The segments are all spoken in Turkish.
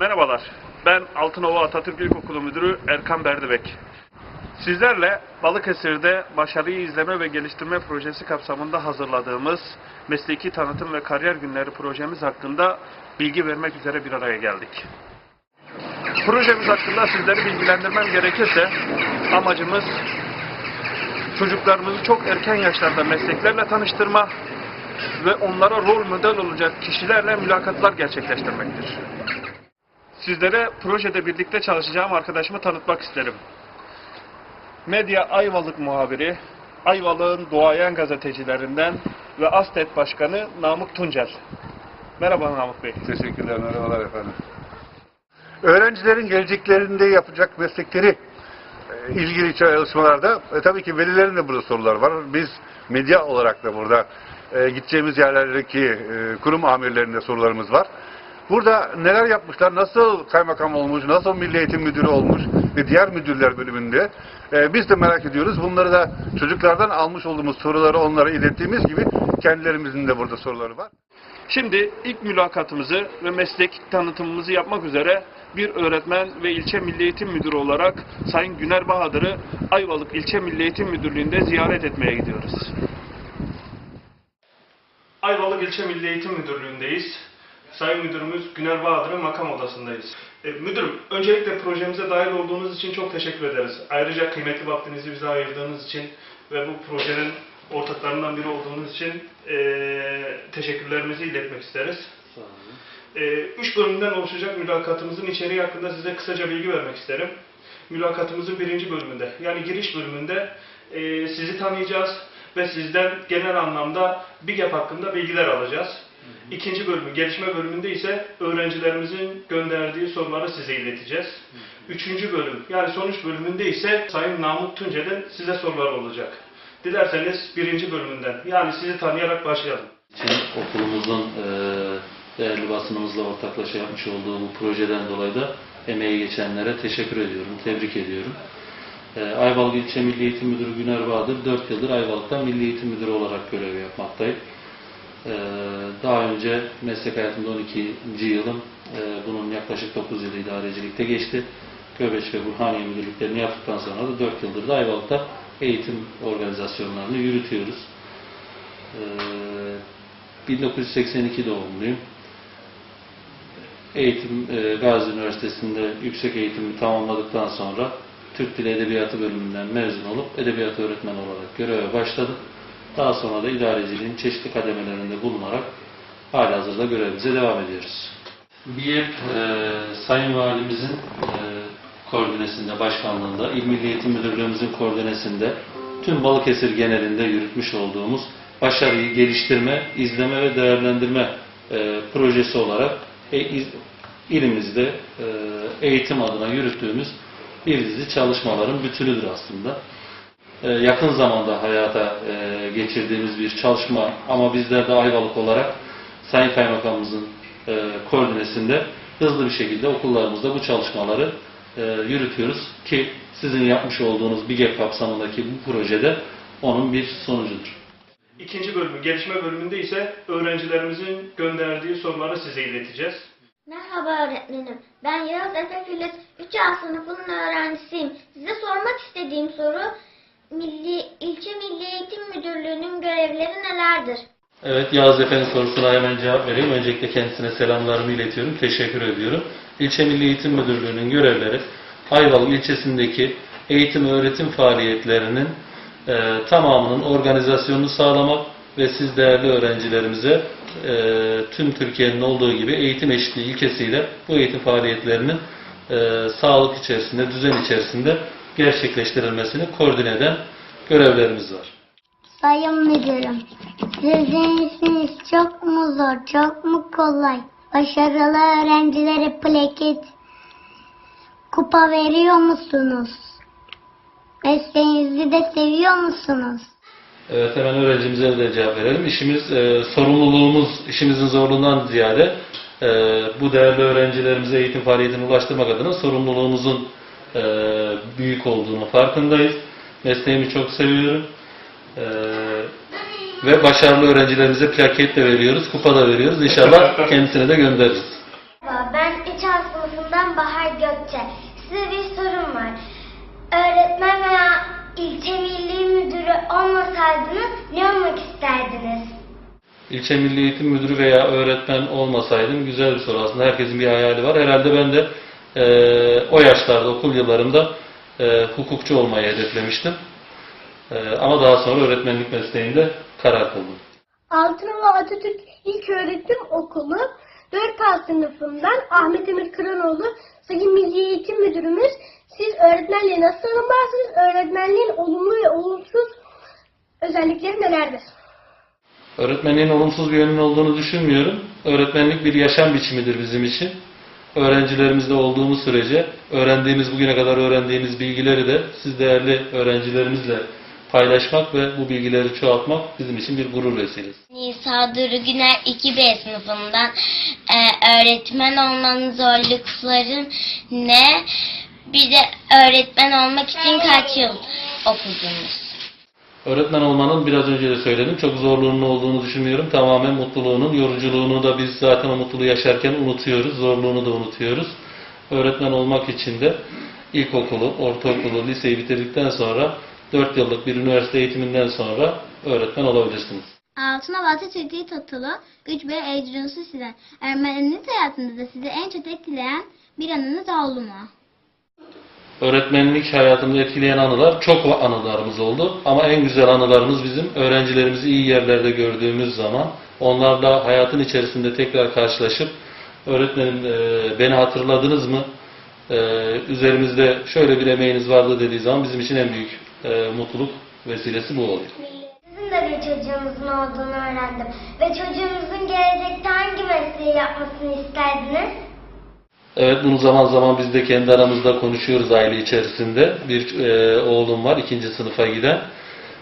Merhabalar, ben Altınova Atatürk İlkokulu Müdürü Erkan Berdibek. Sizlerle Balıkesir'de başarıyı izleme ve geliştirme projesi kapsamında hazırladığımız mesleki tanıtım ve kariyer günleri projemiz hakkında bilgi vermek üzere bir araya geldik. Projemiz hakkında sizleri bilgilendirmem gerekirse amacımız çocuklarımızı çok erken yaşlarda mesleklerle tanıştırma ve onlara rol model olacak kişilerle mülakatlar gerçekleştirmektir. Sizlere projede birlikte çalışacağım arkadaşımı tanıtmak isterim. Medya Ayvalık muhabiri, Ayvalık'ın doğayan gazetecilerinden ve ASTET Başkanı Namık Tuncel. Merhaba Namık Bey. Teşekkürler, merhabalar efendim. Öğrencilerin geleceklerinde yapacak meslekleri e, ilgili çalışmalarda e, tabii ki velilerin de burada sorular var. Biz medya olarak da burada e, gideceğimiz yerlerdeki e, kurum amirlerinde sorularımız var. Burada neler yapmışlar, nasıl kaymakam olmuş, nasıl milli eğitim müdürü olmuş ve diğer müdürler bölümünde e, biz de merak ediyoruz. Bunları da çocuklardan almış olduğumuz soruları onlara ilettiğimiz gibi kendilerimizin de burada soruları var. Şimdi ilk mülakatımızı ve meslek tanıtımımızı yapmak üzere bir öğretmen ve ilçe milli eğitim müdürü olarak Sayın Güner Bahadır'ı Ayvalık İlçe Milli Eğitim Müdürlüğü'nde ziyaret etmeye gidiyoruz. Ayvalık İlçe Milli Eğitim Müdürlüğü'ndeyiz. Sayın Müdürümüz Güner Bahadır'ın makam odasındayız. E, müdürüm, öncelikle projemize dahil olduğunuz için çok teşekkür ederiz. Ayrıca kıymetli vaktinizi bize ayırdığınız için ve bu projenin ortaklarından biri olduğunuz için e, teşekkürlerimizi iletmek isteriz. E, üç bölümden oluşacak mülakatımızın içeriği hakkında size kısaca bilgi vermek isterim. Mülakatımızın birinci bölümünde, yani giriş bölümünde e, sizi tanıyacağız ve sizden genel anlamda BİGEP hakkında bilgiler alacağız. İkinci bölümü, gelişme bölümünde ise öğrencilerimizin gönderdiği soruları size ileteceğiz. Üçüncü bölüm, yani sonuç bölümünde ise Sayın Namık Tuncel'in size sorular olacak. Dilerseniz birinci bölümünden, yani sizi tanıyarak başlayalım. için okulumuzun e, değerli basınımızla ortaklaşa yapmış olduğu bu projeden dolayı da emeği geçenlere teşekkür ediyorum, tebrik ediyorum. E, Ayvalık İlçe Milli Eğitim Müdürü Güner Bahadır 4 yıldır Ayvalık'ta Milli Eğitim Müdürü olarak görev yapmaktayım. E, daha önce meslek hayatımda 12. yılım, e, bunun yaklaşık 9 yılı idarecilikte geçti. Göbeç ve Burhaniye müdürlüklerini yaptıktan sonra da 4 yıldır da Ayvalık'ta eğitim organizasyonlarını yürütüyoruz. Ee, 1982 doğumluyum. Eğitim e, Gazi Üniversitesi'nde yüksek eğitimi tamamladıktan sonra Türk Dili Edebiyatı bölümünden mezun olup edebiyat öğretmeni olarak göreve başladım. Daha sonra da idareciliğin çeşitli kademelerinde bulunarak halihazırda görevimize devam ediyoruz. BİEP e, Sayın Valimizin e, koordinesinde, başkanlığında, İl Milli Eğitim Müdürlüğümüzün koordinesinde tüm Balıkesir genelinde yürütmüş olduğumuz başarıyı geliştirme, izleme ve değerlendirme e, projesi olarak e, iz- ilimizde e, eğitim adına yürüttüğümüz bir dizi çalışmaların bütünüdür aslında. E, yakın zamanda hayata e, geçirdiğimiz bir çalışma ama bizler de Ayvalık olarak Sayın Kaymakamımızın e, koordinesinde hızlı bir şekilde okullarımızda bu çalışmaları e, yürütüyoruz ki sizin yapmış olduğunuz BİGEP kapsamındaki bu projede onun bir sonucudur. İkinci bölümü, gelişme bölümünde ise öğrencilerimizin gönderdiği soruları size ileteceğiz. Merhaba öğretmenim. Ben Yağız Efe Filiz 3A sınıfının öğrencisiyim. Size sormak istediğim soru Milli İlçe Milli Eğitim Müdürlüğü'nün görevleri nelerdir? Evet Yağız Efe'nin sorusuna hemen cevap vereyim. Öncelikle kendisine selamlarımı iletiyorum. Teşekkür ediyorum. İlçe Milli Eğitim Müdürlüğü'nün görevleri Ayvalık ilçesindeki eğitim öğretim faaliyetlerinin e, tamamının organizasyonunu sağlamak ve siz değerli öğrencilerimize e, tüm Türkiye'nin olduğu gibi eğitim eşitliği ilkesiyle bu eğitim faaliyetlerinin e, sağlık içerisinde, düzen içerisinde gerçekleştirilmesini koordine eden görevlerimiz var. Sayın Müdürüm, sizin işiniz çok mu zor, çok mu kolay? Başarılı öğrencilere plaket, kupa veriyor musunuz? Mesleğinizi de seviyor musunuz? Evet hemen öğrencimize de cevap verelim. İşimiz, e, sorumluluğumuz, işimizin zorluğundan ziyade e, bu değerli öğrencilerimize eğitim faaliyetine ulaştırmak adına sorumluluğumuzun e, büyük olduğumu farkındayız. Mesleğimi çok seviyorum. E, ve başarılı öğrencilerimize plaket de veriyoruz, kupa da veriyoruz. İnşallah kendisine de göndeririz. Ben İçan sınıfından Bahar Gökçe. Size bir sorum var. Öğretmen veya ilçe milli müdürü olmasaydınız ne olmak isterdiniz? İlçe Milli Eğitim Müdürü veya öğretmen olmasaydım güzel bir soru. Aslında herkesin bir hayali var. Herhalde ben de e, o yaşlarda, okul yıllarımda e, hukukçu olmayı hedeflemiştim. E, ama daha sonra öğretmenlik mesleğinde karar kıldım. Altınova Atatürk İlköğretim Okulu 4A sınıfından Ahmet Emir Kıranoğlu Sayın Milli Eğitim Müdürümüz siz öğretmenliğe nasıl tanımlarsınız? Öğretmenliğin olumlu ve olumsuz özellikleri nelerdir? Öğretmenliğin olumsuz bir yönünün olduğunu düşünmüyorum. Öğretmenlik bir yaşam biçimidir bizim için. Öğrencilerimizde olduğumuz sürece öğrendiğimiz, bugüne kadar öğrendiğimiz bilgileri de siz değerli öğrencilerimizle paylaşmak ve bu bilgileri çoğaltmak bizim için bir gurur vesilesi. Nisa Duru Güner 2B sınıfından e, öğretmen olmanın zorlukları ne? Bir de öğretmen olmak için kaç yıl okudunuz? Öğretmen olmanın biraz önce de söyledim. Çok zorluğunun olduğunu düşünmüyorum. Tamamen mutluluğunun, yoruculuğunu da biz zaten o mutluluğu yaşarken unutuyoruz. Zorluğunu da unutuyoruz. Öğretmen olmak için de ilkokulu, ortaokulu, liseyi bitirdikten sonra 4 yıllık bir üniversite eğitiminden sonra öğretmen olabilirsiniz. Altına Totulu güç ve eğitimcisi size. Öğretmeniniz hayatınızda sizi en çok etkileyen bir anınız oldu mu? Öğretmenlik hayatımızı etkileyen anılar çok anılarımız oldu. Ama en güzel anılarımız bizim öğrencilerimizi iyi yerlerde gördüğümüz zaman onlarla hayatın içerisinde tekrar karşılaşıp öğretmenim e, beni hatırladınız mı? E, üzerimizde şöyle bir emeğiniz vardı dediği zaman bizim için en büyük e, mutluluk vesilesi bu oluyor. Sizin de bir çocuğunuzun olduğunu öğrendim. Ve çocuğunuzun gelecekte hangi mesleği yapmasını isterdiniz? Evet bunu zaman zaman biz de kendi aramızda konuşuyoruz aile içerisinde. Bir e, oğlum var ikinci sınıfa giden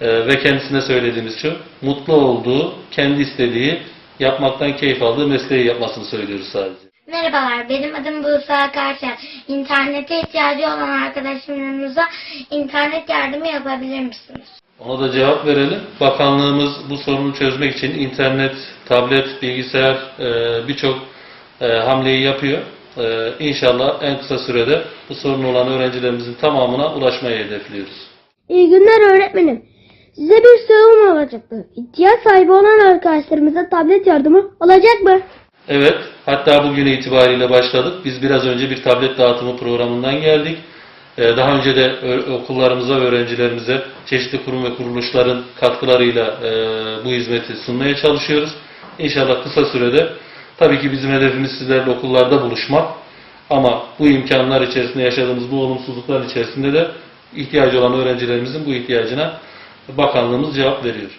E, ve kendisine söylediğimiz şu mutlu olduğu, kendi istediği, yapmaktan keyif aldığı mesleği yapmasını söylüyoruz sadece. Merhabalar, benim adım Buse Akarşen. İnternete ihtiyacı olan arkadaşlarımıza internet yardımı yapabilir misiniz? Ona da cevap verelim. Bakanlığımız bu sorunu çözmek için internet, tablet, bilgisayar e, birçok e, hamleyi yapıyor. E, İnşallah en kısa sürede bu sorunu olan öğrencilerimizin tamamına ulaşmayı hedefliyoruz. İyi günler öğretmenim. Size bir sorum olacaktı. İhtiyaç sahibi olan arkadaşlarımıza tablet yardımı olacak mı? Evet, hatta bugün itibariyle başladık. Biz biraz önce bir tablet dağıtımı programından geldik. Ee, Daha önce de okullarımıza ve öğrencilerimize çeşitli kurum ve kuruluşların katkılarıyla e, bu hizmeti sunmaya çalışıyoruz. İnşallah kısa sürede, tabii ki bizim hedefimiz sizlerle okullarda buluşmak. Ama bu imkanlar içerisinde yaşadığımız bu olumsuzluklar içerisinde de ihtiyacı olan öğrencilerimizin bu ihtiyacına bakanlığımız cevap veriyor.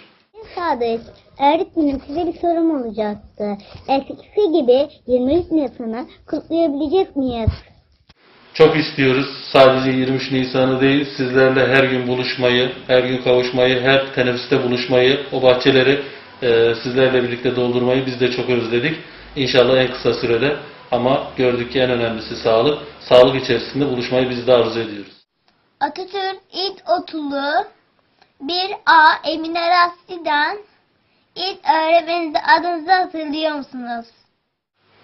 Sadık, öğretmenim size bir sorum olacaktı. Eskisi gibi 23 Nisan'ı kutlayabilecek miyiz? Çok istiyoruz. Sadece 23 Nisan'ı değil, sizlerle her gün buluşmayı, her gün kavuşmayı, her teneffüste buluşmayı, o bahçeleri e, sizlerle birlikte doldurmayı biz de çok özledik. İnşallah en kısa sürede ama gördük ki en önemlisi sağlık. Sağlık içerisinde buluşmayı biz de arzu ediyoruz. Atatürk İlk Otulu 1A Emine Rasti'den ilk öğretmeniniz adınızı hatırlıyor musunuz?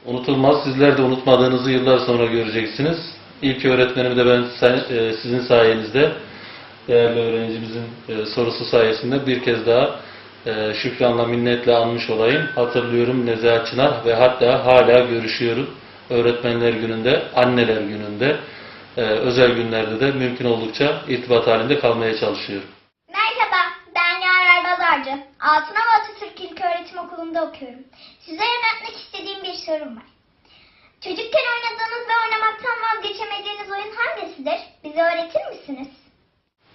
Unutulmaz. Sizler de unutmadığınızı yıllar sonra göreceksiniz. İlk öğretmenimi de ben e, sizin sayenizde değerli öğrencimizin e, sorusu sayesinde bir kez daha e, şükranla minnetle anmış olayım. Hatırlıyorum Nezahat Çınar ve hatta hala görüşüyorum. Öğretmenler gününde, anneler gününde, e, özel günlerde de mümkün oldukça irtibat halinde kalmaya çalışıyorum. Merhaba, ben Yarar Bazarcı. Altınova Atatürk İlköğretim Okulu'nda okuyorum. Size yöneltmek istediğim bir sorum var. Çocukken oynadığınız ve oynamaktan vazgeçemediğiniz oyun hangisidir? Bize öğretir misiniz?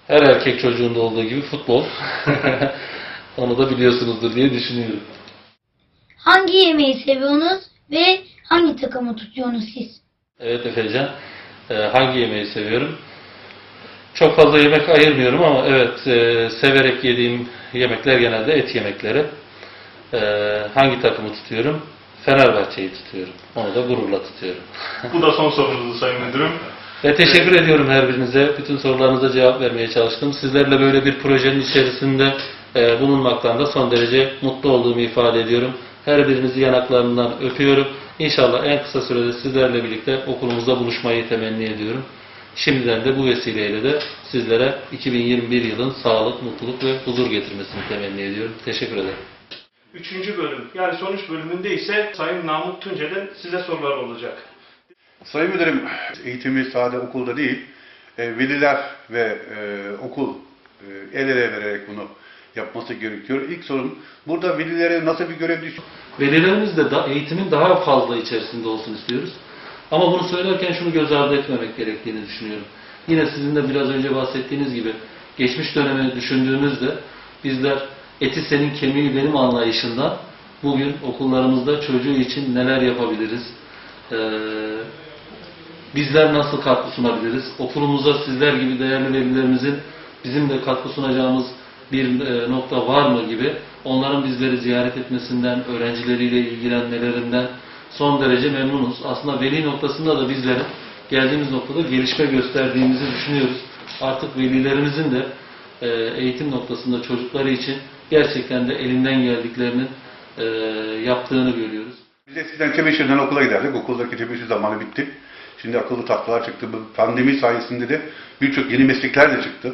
Her erkek çocuğunda olduğu gibi futbol. Onu da biliyorsunuzdur diye düşünüyorum. Hangi yemeği seviyorsunuz ve hangi takımı tutuyorsunuz siz? Evet Efecan. Ee, hangi yemeği seviyorum? Çok fazla yemek ayırmıyorum ama evet e, severek yediğim yemekler genelde et yemekleri. Ee, hangi takımı tutuyorum? Fenerbahçe'yi tutuyorum. Onu da gururla tutuyorum. Bu da son sorunuzdu Sayın Müdürüm. Ve teşekkür ediyorum her birinize. Bütün sorularınıza cevap vermeye çalıştım. Sizlerle böyle bir projenin içerisinde e, bulunmaktan da son derece mutlu olduğumu ifade ediyorum. Her birinizi yanaklarından öpüyorum. İnşallah en kısa sürede sizlerle birlikte okulumuzda buluşmayı temenni ediyorum. Şimdiden de bu vesileyle de sizlere 2021 yılın sağlık, mutluluk ve huzur getirmesini temenni ediyorum. Teşekkür ederim. Üçüncü bölüm yani sonuç bölümünde ise Sayın Namık Tunce'den size sorular olacak. Sayın Müdürüm, eğitimi sade okulda değil, e, veliler ve e, okul e, el ele vererek bunu yapması gerekiyor. İlk sorum, burada velilere nasıl bir görev düşüyor? Velilerimiz de da, eğitimin daha fazla içerisinde olsun istiyoruz. Ama bunu söylerken şunu göz ardı etmemek gerektiğini düşünüyorum. Yine sizin de biraz önce bahsettiğiniz gibi geçmiş dönemi düşündüğümüzde bizler eti senin kemiği benim anlayışından bugün okullarımızda çocuğu için neler yapabiliriz? Ee, bizler nasıl katkı sunabiliriz? Okulumuza sizler gibi değerli velilerimizin bizim de katkı sunacağımız bir e, nokta var mı gibi onların bizleri ziyaret etmesinden, öğrencileriyle ilgilenmelerinden son derece memnunuz. Aslında veli noktasında da bizlerin geldiğimiz noktada gelişme gösterdiğimizi düşünüyoruz. Artık velilerimizin de e, eğitim noktasında çocukları için gerçekten de elinden geldiklerinin e, yaptığını görüyoruz. Biz eskiden tebeşirden okula giderdik. Okuldaki tebeşir zamanı bitti. Şimdi akıllı tahtalar çıktı. Pandemi sayesinde de birçok yeni meslekler de çıktı.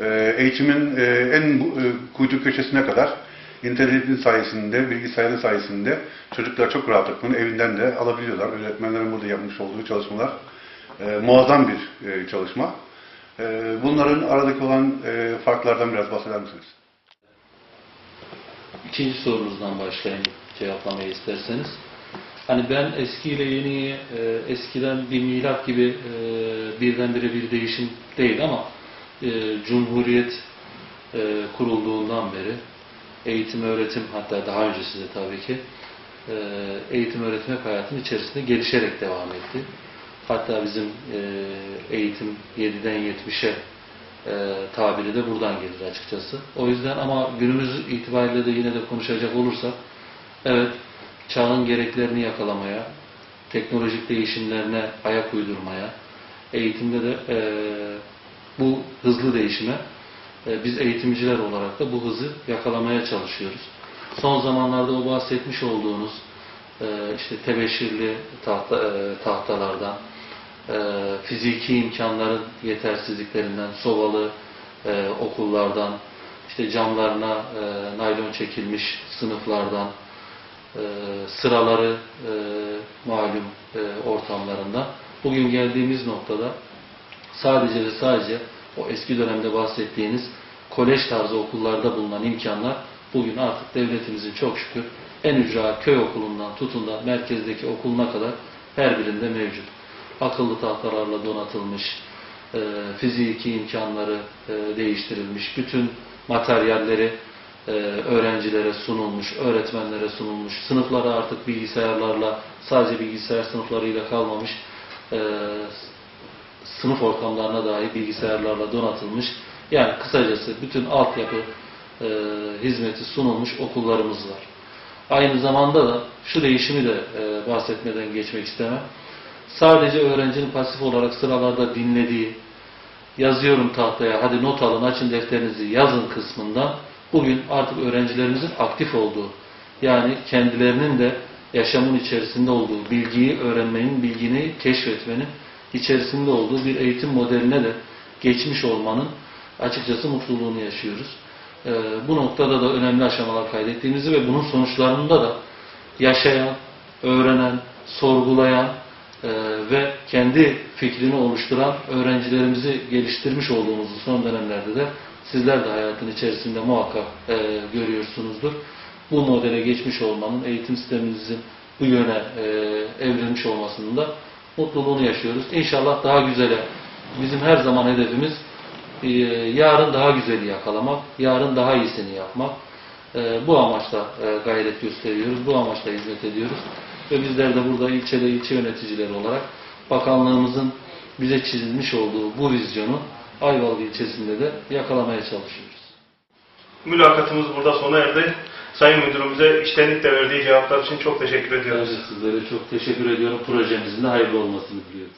Ee, eğitimin e, en e, kuytu köşesine kadar internetin sayesinde, bilgisayarın sayesinde çocuklar çok rahatlıkla evinden de alabiliyorlar. Öğretmenlerin burada yapmış olduğu çalışmalar e, muazzam bir çalışma. Bunların aradaki olan farklardan biraz bahseder misiniz? İkinci sorunuzdan başlayayım cevaplamayı isterseniz. Hani ben eskiyle yeniyi eskiden bir milat gibi birdenbire bir değişim değil ama e, Cumhuriyet e, kurulduğundan beri eğitim öğretim hatta daha öncesi de tabii ki e, eğitim öğretim hep hayatın içerisinde gelişerek devam etti. Hatta bizim e, eğitim 7'den 70'e e, tabiri de buradan gelir açıkçası. O yüzden ama günümüz itibariyle de yine de konuşacak olursak evet çağın gereklerini yakalamaya, teknolojik değişimlerine ayak uydurmaya, eğitimde de e, bu hızlı değişime e, biz eğitimciler olarak da bu hızı yakalamaya çalışıyoruz. Son zamanlarda o bahsetmiş olduğunuz e, işte tebeşirli tahta, e, tahtalardan, fiziki imkanların yetersizliklerinden, sobalı e, okullardan, işte camlarına naylon çekilmiş sınıflardan, sıraları malum ortamlarında bugün geldiğimiz noktada sadece ve sadece o eski dönemde bahsettiğiniz kolej tarzı okullarda bulunan imkanlar bugün artık devletimizin çok şükür en ücra köy okulundan tutun da merkezdeki okuluna kadar her birinde mevcut. Akıllı tahtalarla donatılmış, e, fiziki imkanları e, değiştirilmiş, bütün materyalleri e, öğrencilere sunulmuş, öğretmenlere sunulmuş, sınıflara artık bilgisayarlarla, sadece bilgisayar sınıflarıyla kalmamış, e, sınıf ortamlarına dahi bilgisayarlarla donatılmış. Yani kısacası bütün altyapı e, hizmeti sunulmuş okullarımız var. Aynı zamanda da şu değişimi de e, bahsetmeden geçmek istemem. Sadece öğrencinin pasif olarak sıralarda dinlediği, yazıyorum tahtaya hadi not alın açın defterinizi yazın kısmından bugün artık öğrencilerimizin aktif olduğu yani kendilerinin de yaşamın içerisinde olduğu bilgiyi öğrenmenin, bilgini keşfetmenin içerisinde olduğu bir eğitim modeline de geçmiş olmanın açıkçası mutluluğunu yaşıyoruz. Ee, bu noktada da önemli aşamalar kaydettiğimizi ve bunun sonuçlarında da yaşayan, öğrenen, sorgulayan e, ve kendi fikrini oluşturan öğrencilerimizi geliştirmiş olduğumuzu son dönemlerde de sizler de hayatın içerisinde muhakkak e, görüyorsunuzdur. Bu modele geçmiş olmanın eğitim sistemimizin bu yöne e, evrilmiş olmasının da mutluluğunu yaşıyoruz. İnşallah daha güzele. Bizim her zaman hedefimiz e, yarın daha güzeli yakalamak, yarın daha iyisini yapmak. E, bu amaçla e, gayret gösteriyoruz, bu amaçla hizmet ediyoruz. Ve bizler de burada ilçede ilçe yöneticileri olarak bakanlığımızın bize çizilmiş olduğu bu vizyonu Ayvalık ilçesinde de yakalamaya çalışıyoruz. Mülakatımız burada sona erdi. Sayın Müdürümüze içtenlikle verdiği cevaplar için çok teşekkür ediyoruz. De sizlere çok teşekkür ediyorum. Projemizin de hayırlı olmasını diliyorum.